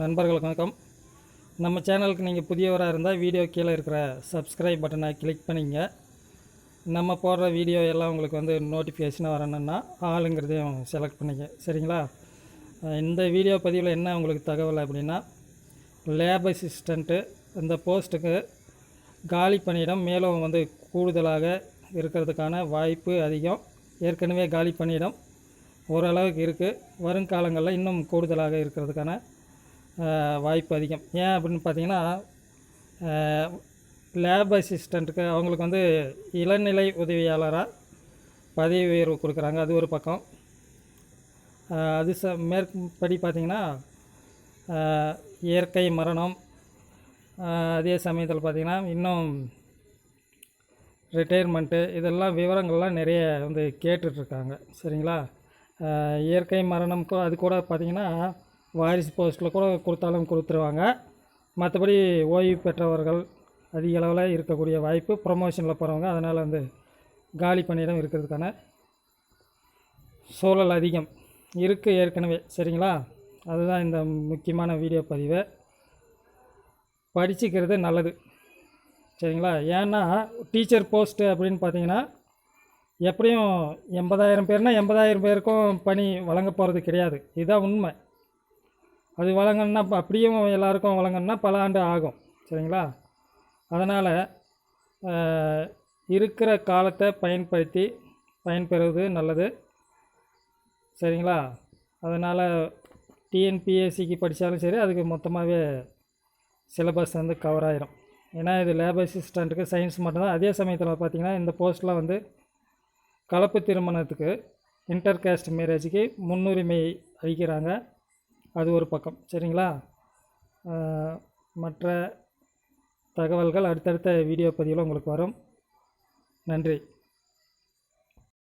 நண்பர்களுக்கு வணக்கம். நம்ம சேனலுக்கு நீங்கள் புதியவராக இருந்தால் வீடியோ கீழே இருக்கிற சப்ஸ்கிரைப் பட்டனை கிளிக் பண்ணிங்க. நம்ம போடுற வீடியோ எல்லாம் உங்களுக்கு வந்து நோட்டிஃபிகேஷனாக வரணுன்னா ஆளுங்கிறதையும் செலக்ட் பண்ணிங்க சரிங்களா? இந்த வீடியோ பதிவில் என்ன உங்களுக்கு தகவல் அப்படின்னா லேப் அசிஸ்டண்ட்டு இந்த போஸ்ட்டுக்கு காலி பணியிடம் மேலும் வந்து கூடுதலாக இருக்கிறதுக்கான வாய்ப்பு அதிகம். ஏற்கனவே காலி பணியிடம் ஓரளவுக்கு இருக்குது வருங்காலங்களில் இன்னும் கூடுதலாக இருக்கிறதுக்கான வாய்ப்பு அதிகம். ஏன் அப்படின்னு பார்த்தீங்கன்னா லேப் அசிஸ்டண்ட்டுக்கு அவங்களுக்கு வந்து இளநிலை உதவியாளராக பதவி உயர்வு கொடுக்குறாங்க. அது ஒரு பக்கம். அது ச மேற்படி பார்த்திங்கன்னா இயற்கை மரணம் அதே சமயத்தில் பார்த்திங்கன்னா இன்னும் ரிட்டையர்மெண்ட்டு இதெல்லாம் விவரங்கள்லாம் நிறைய வந்து கேட்டுட்ருக்காங்க சரிங்களா? இயற்கை மரணம்க்கு அது கூட பார்த்திங்கன்னா வாரிசு போஸ்ட்டில் கூட கொடுத்தாலும் கொடுத்துருவாங்க. மற்றபடி ஓய்வு பெற்றவர்கள் அதிக அளவில் இருக்கக்கூடிய வாய்ப்பு ப்ரொமோஷனில் போகிறவங்க அதனால் வந்து காலி பணியிடம் இருக்கிறதுக்கான சூழல் அதிகம் இருக்குது ஏற்கனவே. சரிங்களா? அதுதான் இந்த முக்கியமான வீடியோ பதிவு. படிச்சுக்கிறது நல்லது. சரிங்களா? ஏன்னா டீச்சர் போஸ்ட்டு அப்படின்னு பார்த்தீங்கன்னா எப்படியும் எண்பதாயிரம் பேர்னால் எண்பதாயிரம் பேருக்கும் பணி வழங்க போகிறது கிடையாது. இதுதான் உண்மை. அது வழங்கணுன்னா அப்ப அப்படியும் எல்லாருக்கும் வழங்கணுன்னா பல ஆண்டு ஆகும் சரிங்களா? அதனால் இருக்கிற காலத்தை பயன்படுத்தி பயன்பெறுவது நல்லது சரிங்களா? அதனால் டிஎன்பிஎஸ்சிக்கு படித்தாலும் சரி அதுக்கு மொத்தமாகவே சிலபஸ் வந்து கவர் ஆயிரும். ஏன்னா இது லேப் அசிஸ்டண்ட்டுக்கு சயின்ஸ் மட்டும்தான். அதே சமயத்தில் பார்த்திங்கன்னா இந்த போஸ்ட்டில் வந்து கலப்பு திருமணத்துக்கு இன்டர் கேஸ்ட் மேரேஜுக்கு முன்னுரிமை அளிக்கிறாங்க. அது ஒரு பக்கம் சரிங்களா? மற்ற தகவல்கள் அடுத்தடுத்த வீடியோ பதிவில் உங்களுக்கு வரும். நன்றி.